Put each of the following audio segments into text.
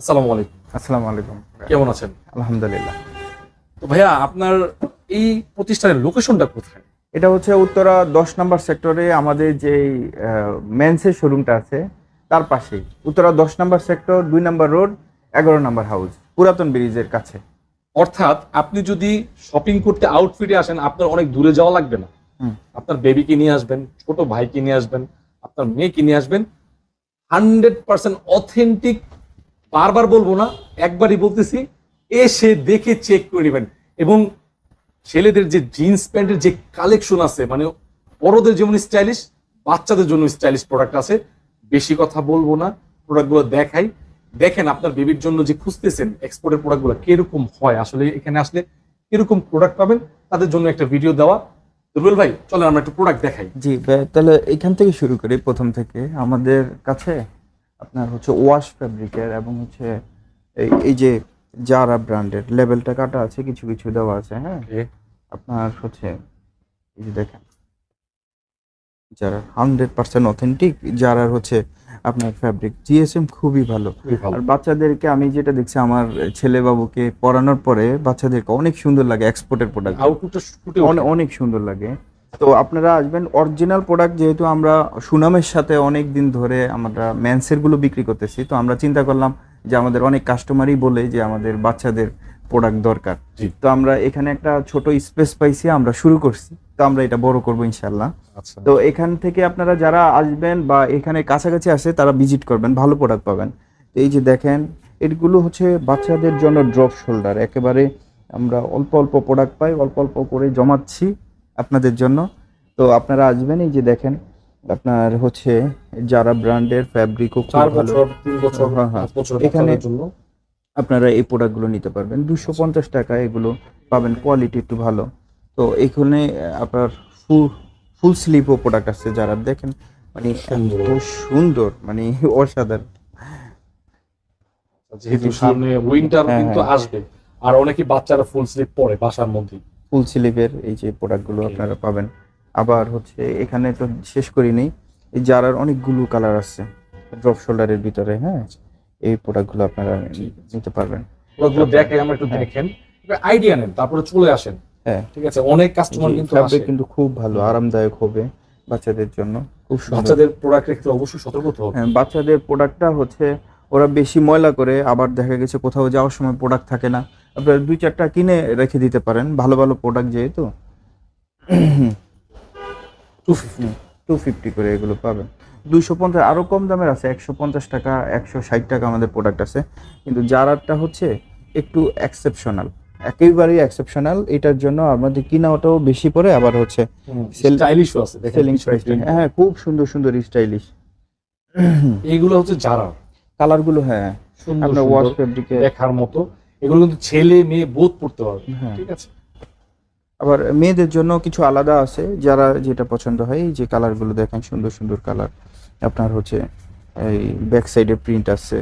আসসালামু আলাইকুম। আসসালামু আলাইকুম। কেমন আছেন? আলহামদুলিল্লাহ। তো ভাইয়া আপনার এই প্রতিষ্ঠানের লোকেশনটা কোথায়? এটা হচ্ছে উত্তরা দশ নম্বর সেক্টরে আমাদের যে মেন্সের শোরুমটা আছে তার পাশেই। উত্তরা দশ নম্বর সেক্টর দুই নম্বর রোড এগারো নম্বর হাউস পুরাতন ব্রিজের কাছে। অর্থাৎ আপনি যদি শপিং করতে আউটফিটে আসেন আপনার অনেক দূরে যাওয়া লাগবে না। আপনার বেবিকে নিয়ে আসবেন ছোট ভাইকে নিয়ে আসবেন আপনার মেয়েকে নিয়ে আসবেন হান্ড্রেড পার্সেন্ট অথেন্টিক বারবার বলব না, একবারই বলতেছি, এসে দেখে চেক করে নেবেন। এবং ছেলেদের যে জিন্স প্যান্টের যে কালেকশন আছে মানে বড়দের যেমন স্টাইলিশ বাচ্চাদের জন্য স্টাইলিশ প্রোডাক্ট আছে, বেশি কথা বলব না প্রোডাক্টগুলো দেখাই। দেখেন আপনার বেবির জন্য যে খুঁজতেছেন এক্সপোর্টের প্রোডাক্টগুলো কীরকম হয়, আসলে এখানে আসলে কীরকম প্রোডাক্ট পাবেন, তাদের জন্য একটা ভিডিও দেওয়া। রুবেল ভাই, চলেন আমরা একটা প্রোডাক্ট দেখাই। জি তাহলে এখান থেকে শুরু করি প্রথম থেকে। আমাদের কাছে আপনার হচ্ছে ওয়াশ ফ্যাব্রিকের এবং হচ্ছে এই যে জারা ব্র্যান্ডের লেভেলটা কাটা আছে কিছু কিছু দেওয়া আছে হ্যাঁ? আপনার হচ্ছে এই যে দেখেন। যারা হান্ড্রেড পার্সেন্ট অথেন্টিক যারা হচ্ছে আপনার ফ্যাব্রিক জিএসএম খুবই ভালো। আর বাচ্চাদেরকে আমি যেটা দেখছি আমার ছেলে বাবুকে পড়ানোর পরে বাচ্চাদেরকে অনেক সুন্দর লাগে এক্সপোর্টের প্রোডাক্ট অনেক সুন্দর লাগে। তো আপনারা আসবেন। অরিজিনাল প্রোডাক্ট যেহেতু আমরা সুনামের সাথে অনেক দিন ধরে আমরা ম্যান্সেরগুলো বিক্রি করতেছি তো আমরা চিন্তা করলাম যে আমাদের অনেক কাস্টমারই বলে যে আমাদের বাচ্চাদের প্রোডাক্ট দরকার। তো আমরা এখানে একটা ছোট স্পেস পাইছি আমরা শুরু করছি। তো আমরা এটা বড় করব ইনশাল্লাহ আচ্ছা। তো এখান থেকে আপনারা যারা আসবেন বা এখানে কাছাকাছি আসে তারা ভিজিট করবেন ভালো প্রোডাক্ট পাবেন। তো এই যে দেখেন এগুলো হচ্ছে বাচ্চাদের জন্য ড্রপ শোল্ডার একেবারে আমরা অল্প অল্প প্রোডাক্ট পাই অল্প অল্প করে জমাচ্ছি। আপনাদের জন্য তো আপনারা আসবেন এই যে দেখেন আপনার হচ্ছে যারা ব্র্যান্ডের ফ্যাব্রিকও খুব ভালো হ্যাঁ, হ্যাঁ। এখানে- আপনারা এই প্রোডাক্টগুলো নিতে পারবেন দুশো পঞ্চাশ টাকা এগুলো পাবেন কোয়ালিটি একটু ভালো তো এখানে আপনার ফুল ফুল স্লিভও প্রোডাক্ট আছে যারা দেখেন মানে। এত সুন্দর মানে অসাধারণ যেহেতু। সামনে উইন্টার হ্যাঁ, কিন্তু। আসবে আর অনেকে বাচ্চারা ফুল স্লিপ পরে বাসার মধ্যে ফুল স্লিভের এই যে প্রোডাক্টগুলো. আপনারা পাবেন। আবার হচ্ছে এখানে তো শেষ করিনি এই যারার অনেকগুলো কালার আছে ড্রপ শোল্ডারের ভিতরে হ্যাঁ? এই প্রোডাক্টগুলো আপনারা নিতে পারবেন। ওগুলো দেখাই আমরা একটু। দেখেন আইডিয়া নেন তারপরে চলে আসেন। হ্যাঁ। ঠিক আছে অনেক কাস্টমার কিন্তু আসে। কিন্তু খুব ভালো আরামদায়ক হবে বাচ্চাদের জন্য খুব সুন্দর। বাচ্চাদের প্রোডাক্ট রেখে অবশ্যই সতর্ক হতে হবে। হ্যাঁ বাচ্চাদের প্রোডাক্টটা হচ্ছে ওরা বেশি ময়লা করে আবার দেখা গেছে কোথাও যাওয়ার সময় প্রোডাক্ট থাকে না আপনারা দুই চারটা কিনে রেখে দিতে পারেন। ভালো ভালো প্রোডাক্ট যেহেতু। টু ফিফটি টু ফিফটি করে এগুলো পাবেন। দুইশো পঞ্চাশ আরও কম দামের আছে। একশো পঞ্চাশ টাকা একশো ষাট টাকা আমাদের প্রোডাক্ট আছে। কিন্তু যারারটা হচ্ছে একটু এক্সেপশনাল একেবারেই এক্সেপশনাল এটার জন্য আমাদের কিনা ওটাও বেশি পড়ে আবার হচ্ছে স্টাইলিশও আছে সেলিং print। হ্যাঁ খুব সুন্দর সুন্দর স্টাইলিশ এইগুলো হচ্ছে যারা কালারগুলো হ্যাঁ। আপনার ওয়াশ ফেব্রিকে দেখার মতো। এগুলো কিন্তু ছেলে মেয়ে বোধ পড়তে পারবে হ্যাঁ। ঠিক আছে? আবার মেয়েদের জন্য কিছু আলাদা আছে যারা যেটা পছন্দ হয় যে কালারগুলো দেখেন সুন্দর সুন্দর কালার আপনার হচ্ছে এই ব্যাক সাইডে প্রিন্ট আছে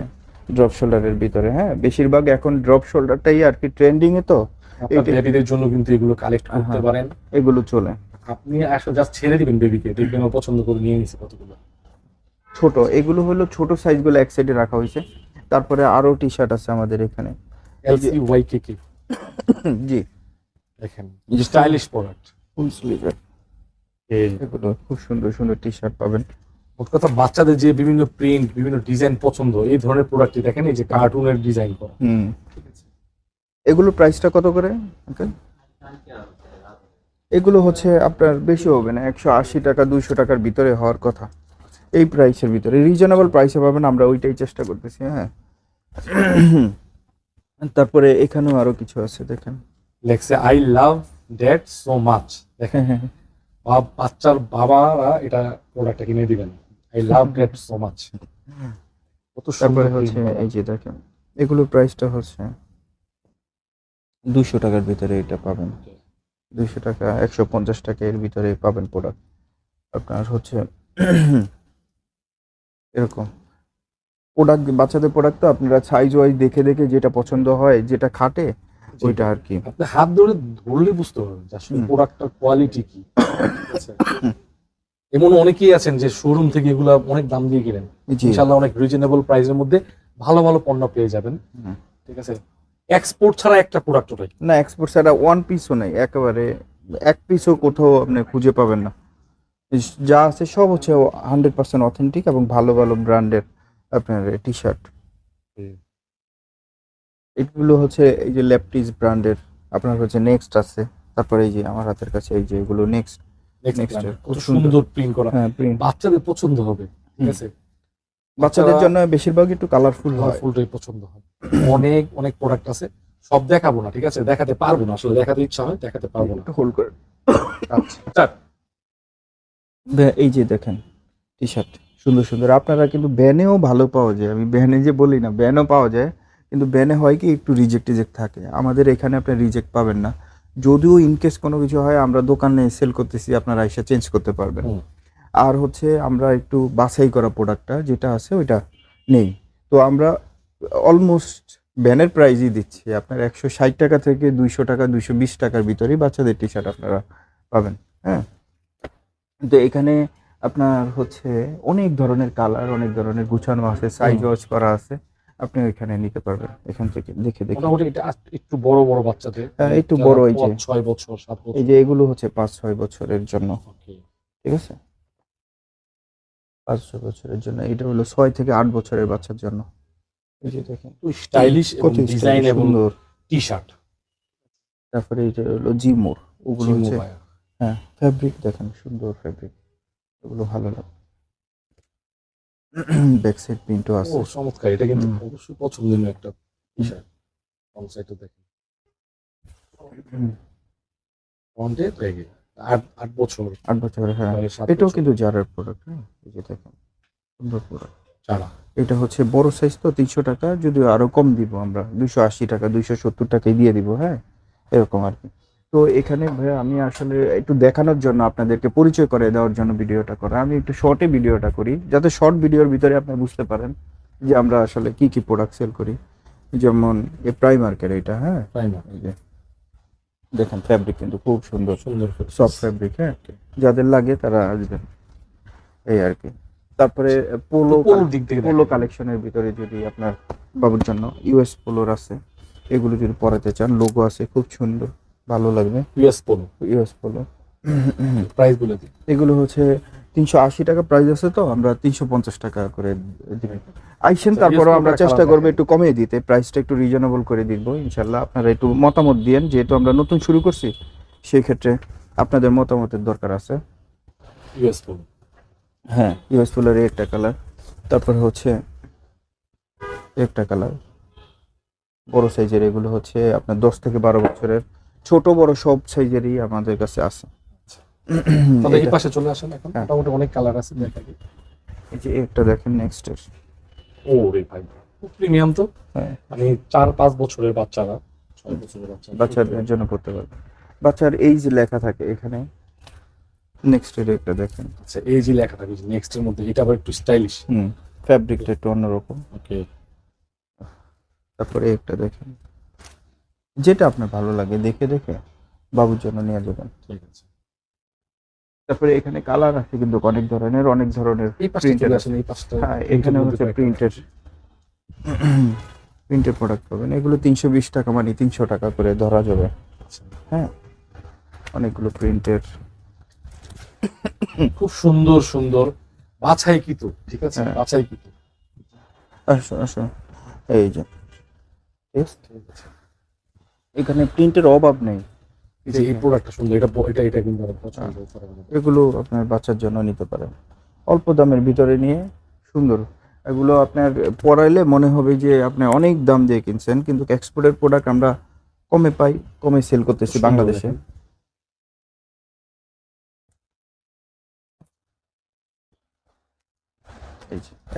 ড্রপ শোল্ডারের ভিতরে হ্যাঁ? বেশিরভাগ এখন ড্রপ শোল্ডারটাই আর কি ট্রেন্ডিং এ তো। বেবিদের জন্য কিন্তু এগুলো কালেক্ট করতে হ্যাঁ। পারেন। এগুলো চলে। আপনি আসলে জাস্ট ছেড়ে দিবেন বেবিকে দেখবেন ও পছন্দ করে নিয়ে নিছে কতগুলো। ছোট এগুলো হলো ছোট সাইজগুলো এক সাইডে রাখা হয়েছে। তারপরে আরও টি শার্ট আছে আমাদের এখানে। LC Waikiki. দেখেন স্টাইলিশ প্রোডাক্ট ফুল স্লিভের এগুলো খুব সুন্দর সুন্দর টি শার্ট পাবেন। মোট কথা বাচ্চাদের যে বিভিন্ন প্রিন্ট বিভিন্ন ডিজাইন পছন্দ এই ধরনের প্রোডাক্টই দেখেন এই যে কার্টুনের ডিজাইন করা। হুম। ঠিক আছে? এগুলো প্রাইসটা কত করে এগুলো হচ্ছে আপনার বেশি হবে না একশো আশি টাকা দুইশো টাকার ভিতরে হওয়ার কথা। এই প্রাইসের ভিতরে। রিজনেবল প্রাইসে পাবেন আমরা ওইটাই চেষ্টা করতেছি হ্যাঁ। তারপরে এখানেও আরও কিছু আছে দেখেন। লেখছে I love dad so much দেখেন হ্যাঁ হ্যাঁ বাচ্চার বাবারা এটা প্রোডাক্টটা কিনে দিবেন। I love dad so much কত তারপরে সুন্দর হচ্ছে এই যে দেখেন এগুলোর প্রাইসটা হচ্ছে দুশো টাকার ভিতরে এটা পাবেন। দুশো টাকা একশো পঞ্চাশ টাকা এর ভিতরে পাবেন প্রোডাক্ট আপনার হচ্ছে এরকম। প্রোডাক্ট বাচ্চাদের প্রোডাক্ট তো আপনারা সাইজ ওয়াইজ দেখে দেখে যেটা পছন্দ হয় যেটা খাটে। ওইটা আর কি। আপনি হাত ধরে ধরলে বুঝতে পারবেন যে আসলে। প্রোডাক্টটার কোয়ালিটি কি। এমন অনেকেই আছেন যে শোরুম থেকে এগুলা অনেক দাম দিয়ে কিনেন। জি। ইনশাল্লাহ অনেক রিজনেবল প্রাইসের মধ্যে ভালো ভালো পণ্য পেয়ে যাবেন। ঠিক আছে? এক্সপোর্ট ছাড়া একটা প্রোডাক্ট ওটাই। না এক্সপোর্ট ছাড়া ওয়ান পিসও নেই একেবারে এক পিসও কোথাও আপনি খুঁজে পাবেন না। যা আছে সব হচ্ছে হান্ড্রেড পার্সেন্ট অথেন্টিক এবং ভালো ভালো ব্র্যান্ডের আপনার টি শার্ট এগুলো হচ্ছে এই যে ল্যাপটিস ব্র্যান্ডের আপনার হচ্ছে নেক্সট আছে। তারপরে এই যে আমার হাতের কাছে এই যে এগুলো নেক্সট খুব সুন্দর। প্রিন্ট করা। হ্যাঁ প্রিন্ট বাচ্চাদের পছন্দ হবে ঠিক আছে? বাচ্চাদের জন্য বেশিরভাগ একটু কালারফুল পছন্দ হয়। অনেক অনেক প্রোডাক্ট আছে। সব দেখাবো না ঠিক আছে? দেখাতে পারব না আসলে দেখাতে ইচ্ছা হয় দেখাতে পারব না। হোল্ড করে। আচ্ছা। এই যে দেখেন টি শার্ট সুন্দর সুন্দর। আপনারা কিন্তু ব্যানেও ভালো পাওয়া যায়। আমি ব্যানে যে বলি না ব্যানও পাওয়া যায়। কিন্তু ব্যানে হয় কি একটু রিজেক্ট রিজেক্ট থাকে। আমাদের এখানে আপনি রিজেক্ট পাবেন না। যদিও ইনকেস কোনো কিছু হয় আমরা দোকানে সেল করতেছি আপনারা এসে চেঞ্জ করতে পারবেন। আর হচ্ছে আমরা একটু বাছাই করা প্রোডাক্টটা যেটা আছে ওইটা নেই। তো আমরা অলমোস্ট ব্যানের প্রাইজই দিচ্ছি। আপনার একশো ষাট টাকা থেকে দুইশো টাকা দুইশো বিশ টাকার ভিতরেই বাচ্চাদের টি শার্ট আপনারা পাবেন। হ্যাঁ? তো এখানে আপনার হচ্ছে অনেক ধরনের কালার অনেক ধরনের গুছানো আছে সাইজ ওয়াচ করা আছে। আপনি ওইখানে নিতে পারবেন এখান থেকে দেখে দেখে। মোটামুটি এটা একটু বড় বড় বাচ্চাদের। হ্যাঁ, একটু বড় এই যে। পাঁচ, ছয় বছর সাত বছর। এই যে এগুলো হচ্ছে পাঁচ ছয় বছরের জন্য। ঠিক আছে? পাঁচ ছয় বছরের জন্য। এটা হলো ছয় থেকে আট বছরের বাচ্চার জন্য। এই যে দেখেন। একটু স্টাইলিশ এবং কত ডিজাইন এবং সুন্দর। টি শার্ট তারপরে এটা হলো জিমোর ওগুলো হচ্ছে হ্যাঁ ফ্যাব্রিক দেখেন সুন্দর ফ্যাব্রিক এগুলো ভালো লাগে ব্যাক সাইড প্রিন্টও ও আছে। চমৎকার। এটা কিন্তু। অবশ্যই পছন্দনীয় একটা টি শার্ট ফ্রন্ট সাইডে দেখেন ফ্রন্টে ব্যাগে আট আট বছর। আট বছরের হ্যাঁ। এটাও কিন্তু জারের প্রোডাক্ট হ্যাঁ? এই যে দেখেন সুন্দর প্রোডাক্ট ছাড়া এটা হচ্ছে বড় সাইজ তো তিনশো টাকা যদিও আরও কম দিব আমরা। দুইশো আশি টাকা দুইশো সত্তর টাকায় দিয়ে দিব হ্যাঁ? এরকম আর কি। তো এখানে ভাইয়া আমি আসলে একটু দেখানোর জন্য আপনাদেরকে পরিচয় করে দেওয়ার জন্য ভিডিওটা করা। আমি একটু শর্টে ভিডিওটা করি যাতে শর্ট ভিডিওর ভিতরে আপনি বুঝতে পারেন যে আমরা আসলে কি কি প্রোডাক্ট সেল করি। যেমন এ প্রাইমার্কের এটা হ্যাঁ? দেখেন ফ্যাব্রিক কিন্তু খুব সুন্দর। সুন্দর সফট ফ্যাব্রিক হ্যাঁ? যাদের লাগে তারা আসবেন। এই আর কি। তারপরে পোলো পোলোর দিক থেকে পোলো। কালেকশনের ভিতরে যদি আপনার বাবুর জন্য ইউএস পোলোর আছে এগুলো যদি পরাতে চান লোগো আছে খুব সুন্দর। ভালো লাগবে। US Polo US Polo price বলে দিই এগুলো হচ্ছে তিনশো আশি টাকা প্রাইস আছে তো আমরা তিনশো পঞ্চাশ টাকা করে দিবেন। আইসেন আচ্ছা, তারপরেও আমরা চেষ্টা করব একটু কমিয়ে দিতে প্রাইসটা একটু রিজনেবল করে দিব ইনশাল্লাহ। আপনারা একটু মতামত দিয়েন যেহেতু আমরা নতুন শুরু করছি সেই ক্ষেত্রে আপনাদের মতামতের দরকার আছে। ইউএস পোলো হ্যাঁ ইউএস পোলার একটা কালার তারপর হচ্ছে একটা কালার বড় সাইজের এগুলো হচ্ছে আপনার দশ থেকে বারো বছরের। ছোট বড় সব সাইজেরই আমাদের কাছে আছে। তাহলে এই পাশে চলে আসেন এখন। হ্যাঁ। মোটামুটি অনেক কালার আছে দেখাই এই যে একটা দেখেন নেক্সট এর। ও রে ভাই প্রিমিয়াম তো। হ্যাঁ। মানে চার পাঁচ বছরের বাচ্চারা। ছয় বছরের বাচ্চা। বাচ্চাদের জন্য করতে পারবে। বাচ্চার এই যে লেখা থাকে এখানে নেক্সট এর একটা দেখেন। আচ্ছা এই যে লেখা থাকে নেক্সট এর মধ্যে এটা আবার একটু স্টাইলিশ হুম ফ্যাব্রিকটা একটু অন্যরকম। ওকে তারপরে একটা দেখেন। যেটা আপনার ভালো লাগে দেখে দেখে বাবুর জন্য নিয়ে যাবেন। ঠিক আছে। তারপরে এখানে কালার আছে কিন্তু অনেক ধরনের অনেক ধরনের পাশটা হ্যাঁ এখানে হচ্ছে প্রিন্টেড প্রিন্টেড প্রোডাক্ট পাবেন। এগুলো তিনশো বিশ টাকা মানে তিনশো টাকা করে ধরা যাবে। হ্যাঁ অনেকগুলো প্রিন্টের খুব সুন্দর সুন্দর। বাছাই কিতো ঠিক আছে? হ্যাঁ। বাছাই কিতো আসো আসো। এই যে ঠিক আছে? এখানে প্রিন্টের অভাব নেই। এই যে এই প্রোডাক্টটা সুন্দর এটা এটা এটা কিন্তু আমার পছন্দ এগুলো আপনার বাচ্চার জন্য নিতে পারেন। অল্প দামের ভিতরে নিয়ে সুন্দর। এগুলো আপনার পরাইলে মনে হবে যে আপনি অনেক দাম দিয়ে কিনছেন কিন্তু এক্সপোর্টের প্রোডাক্ট আমরা কমে পাই কমে সেল করতেছি বাংলাদেশে।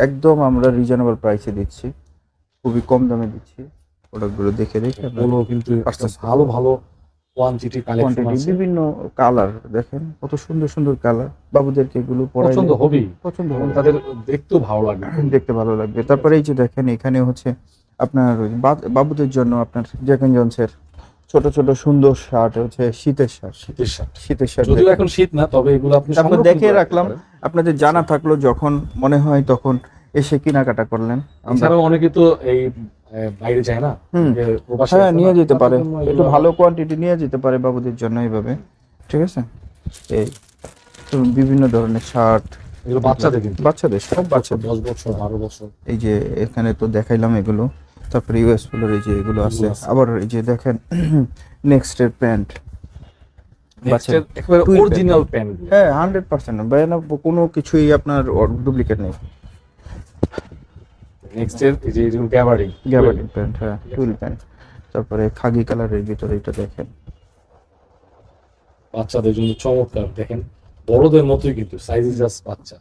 একদম আমরা রিজনেবল প্রাইসে দিচ্ছি খুবই কম দামে দিচ্ছি। প্রোডাক্টগুলো দেখে দেখে কিন্তু ভালো ভালো কোয়ান্টিটি কালেকশন আছে। বিভিন্ন কালার দেখেন কত সুন্দর সুন্দর কালার বাবুদেরকে এগুলো পছন্দ হবেই। পছন্দ হবে তাদের দেখতেও ভালো লাগবে। দেখতে ভালো লাগবে। তারপরে এই যে দেখেন এখানে হচ্ছে আপনার বাবুদের জন্য আপনার জ্যাকেন জনসের ছোট ছোট সুন্দর শার্ট হচ্ছে শীতের শার্ট শীতের শার্ট শীতের শার্ট যদিও এখন শীত না তবে এগুলো আপনি তারপর রাখতে রাখলাম আপনাদের জানা থাকল যখন মনে হয় তখন এসে কেনাকাটা করলেন। আমরা এছাড়াও অনেকে তো এই বাইরে যায় না? হ্যাঁ নিয়ে যেতে পারে। একটু ভালো কোয়ান্টিটি নিয়ে যেতে পারে বাবুদের জন্য এইভাবে। ঠিক আছে? এই বিভিন্ন ধরনের শার্ট এগুলো বাচ্চাদের কিন্তু। বাচ্চাদের সব বাচ্চাদের। দশ বছর বারো বছর। এই যে এখানে তো দেখাইলাম এগুলো। তারপরে ইউএস ফুলের এই যে এগুলো আছে। আবার এই যে দেখেন নেক্সট এর প্যান্ট নেক্সটের একেবারে অরিজিনাল প্যান্ট হ্যাঁ হান্ড্রেড পার্সেন্ট কোনো কিছুই আপনার ডুপ্লিকেট নেই। নেক্সটের এই যে যেমন গ্যাবার্ডিং প্যান্ট হ্যাঁ টুইল প্যান্ট তারপরে খাগি কালারের ভিতরে এটা দেখেন। বাচ্চাদের জন্য চমৎকার দেখেন। বড়দের মতোই কিন্তু সাইজ জাস্ট বাচ্চা।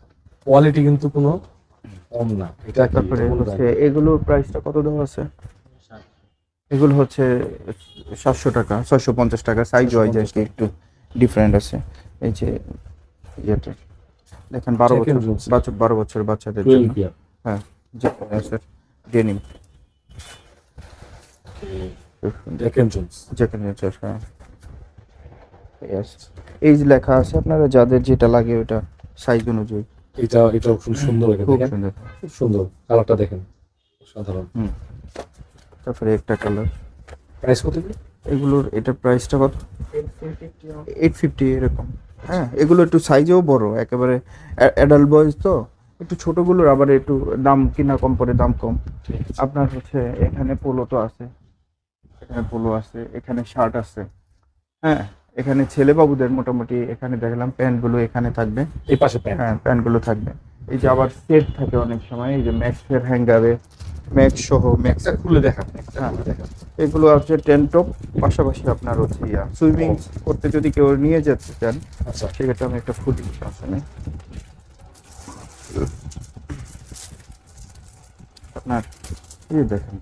কোয়ালিটি কিন্তু কোনো কম না। এটা তারপরে হচ্ছে এগুলোর প্রাইসটা কত দেওয়া আছে? এগুলো হচ্ছে সাতশো টাকা ছয়শো পঞ্চাশ টাকা। সাইজ ওয়াইজ আর কি একটু ডিফারেন্ট আছে। এই যে ইয়েটা দেখেন বারো বছর বাচ্চা বারো বছরের বাচ্চাদের 12 জন্য। year। হ্যাঁ যে ডেনিম। হ্যাঁ. এই যে লেখা আছে আপনারা যাদের যেটা লাগে ওটা সাইজ অনুযায়ী। এটা এটাও খুব সুন্দর খুব সুন্দর। খুব সুন্দর। কালারটা দেখেন। সাধারণ। হুম। তারপরে একটা কালার প্রাইস কত কি? এগুলোর এটার প্রাইসটা কত? এইট ফিফটি এরকম। হ্যাঁ এগুলো একটু সাইজেও বড় একেবারে অ্যাডাল্ট বয়েজ তো। একটু ছোটগুলোর আবার একটু দাম কিনা কম পড়ে দাম কম। আপনার হচ্ছে এখানে পোলো তো আছে। এখানে পোলো আছে এখানে শার্ট আছে। হ্যাঁ এখানে ছেলে বাবুদের মোটামুটি এখানে দেখলাম প্যান্টগুলো এখানে থাকবে। এই পাশে প্যান্ট। হ্যাঁ প্যান্টগুলো থাকবে। এই যে আবার সেট থাকে অনেক সময় এই যে ম্যাক্সের হ্যাঙ্গারে ম্যাক্স সহ ম্যাক্স। খুলে একটা হ্যাঁ। এগুলো হচ্ছে টেন টপ পাশাপাশি আপনার হচ্ছে ইয়া সুইমিং করতে যদি কেউ নিয়ে যেতে চান আচ্ছা। সেক্ষেত্রে আমি একটা ফুটি আসলে আপনার এই দেখেন।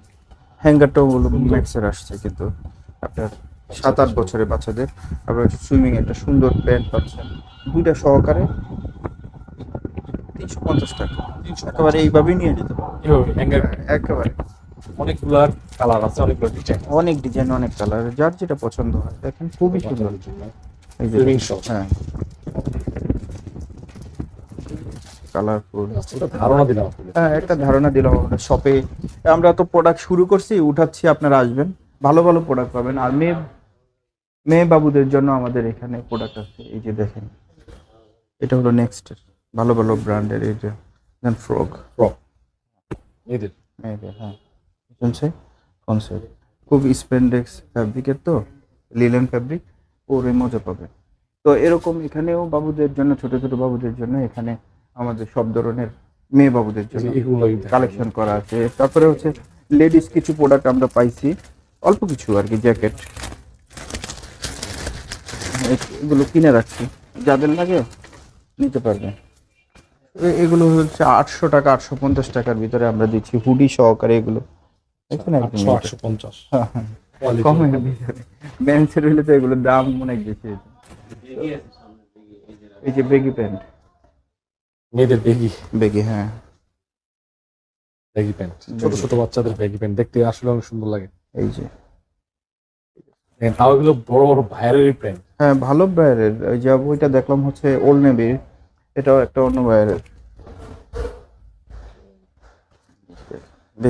হ্যাঙ্গারটাও ম্যাক্সের আসছে কিন্তু। আপনার সাত আট বছরের বাচ্চাদের। আবার সুইমিং একটা সুন্দর প্যান্ট পাচ্ছেন। দুইটা সহকারে তিনশো পঞ্চাশ টাকা। একেবারে এইভাবেই নিয়ে যেতে পারবেন। একেবারে। অনেকগুলো কালার আছে অনেকগুলো ডিজাইন অনেক ডিজাইন অনেক কালার। যার যেটা পছন্দ হয়। দেখেন খুবই সুন্দর। এই যে হ্যাঁ। কালারফুল ধারণা দিলাম। হ্যাঁ একটা ধারণা দিলাম শপে আমরা তো প্রোডাক্ট শুরু করছি উঠাচ্ছি আপনারা আসবেন। ভালো ভালো প্রোডাক্ট পাবেন। আর মেয়ে মেয়ে বাবুদের জন্য আমাদের এখানে প্রোডাক্ট আছে। এই যে দেখেন এটা হলো নেক্সট ভালো ভালো ব্র্যান্ডের এই যে দেন ফ্রক Frock। মেয়েদের। মেয়েদের হ্যাঁ। শুনছে? কনসেপ্ট খুব স্পেন্ডেক্স ফ্যাব্রিকের তো লিলেন ফ্যাব্রিক পরে মজা পাবে তো এরকম এখানেও বাবুদের জন্য ছোট ছোট বাবুদের জন্য এখানে আমাদের সব ধরনের মেয়ে বাবুদের জন্য কালেকশন করা আছে। তারপরে হচ্ছে লেডিস কিছু প্রোডাক্ট আমরা পাইছি। অল্প কিছু আর কি জ্যাকেট এগুলো কিনে রাখছি। যাদের লাগে নিতে পারবে। এগুলো হচ্ছে আটশো টাকা আটশো পঞ্চাশ টাকার ভিতরে আমরা দিচ্ছি। হুডি সহকারে এগুলো। এখানে আটশো পঞ্চাশ। হ্যাঁ, হ্যাঁ। কমের ভিতরে ব্যান্সের হইলে তো এগুলোর দাম অনেক বেশি। এই যে বেগি প্যান্ট মেয়েদের বেগি বেগি হ্যাঁ। ব্যাগি প্যান্ট ছোট ছোট বাচ্চাদের ব্যাগি প্যান্ট দেখতে আসলে অনেক সুন্দর লাগে। এই যে। হ্যাঁ, তাও এগুলো বড় বড় ভাইয়ারেরই প্যান্ট হ্যাঁ ভালো ব্রায়ারের ওই যে ওইটা দেখলাম হচ্ছে ওল্ড নেভির এটাও একটা অন্য প্যান্ট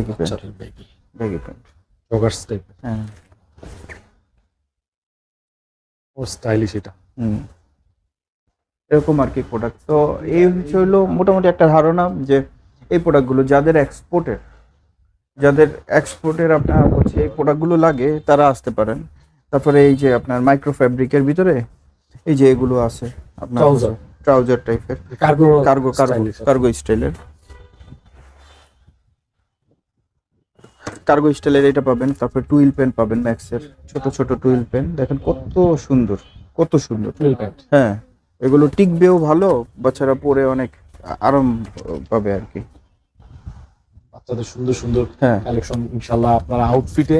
বাচ্চাদের ব্যাগি প্যান্ট জগার্স টাইপ হ্যাঁ। ও স্টাইলিশ এটা। হুম। এরকম আর কি প্রোডাক্ট তো এই হচ্ছে হলো মোটামুটি একটা ধারণা যে এই প্রোডাক্টগুলো যাদের এক্সপোর্টের যাদের এক্সপোর্টের আপনার হচ্ছে এই প্রোডাক্টগুলো লাগে তারা আসতে পারেন। তারপরে এই যে আপনার মাইক্রো ফ্যাব্রিকের ভিতরে এই যে এগুলো আছে আপনার ট্রাউজার টাইপের কার্গো কার্গো কার্গো কার্গো স্টাইলের কার্গো স্টাইলের এটা পাবেন তারপর টুইল পেন পাবেন ম্যাক্সের ছোট ছোট টুইল পেন দেখেন কত সুন্দর কত সুন্দর। হ্যাঁ। এগুলো টিকবেও ভালো বাচ্চারা পরে অনেক আরাম পাবে আর কি। বাচ্চাদের সুন্দর সুন্দর হ্যাঁ। কালেকশন ইনশাল্লাহ আপনারা আউটফিটে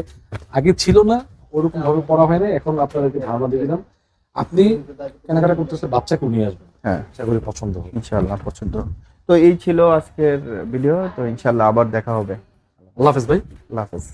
আগে ছিল না ওরকম ভাবে পড়া হয় না এখন আপনাদেরকে ধারণা দিয়ে দিলাম। আপনি কেনাকাটা করতেছে বাচ্চাকে নিয়ে আসবেন। হ্যাঁ। আশা করি পছন্দ হবে। ইনশাআল্লাহ পছন্দ। তো এই ছিল আজকের ভিডিও তো ইনশাআল্লাহ আবার দেখা হবে। আল্লাহ হাফেজ ভাই। আল্লাহ হাফেজ।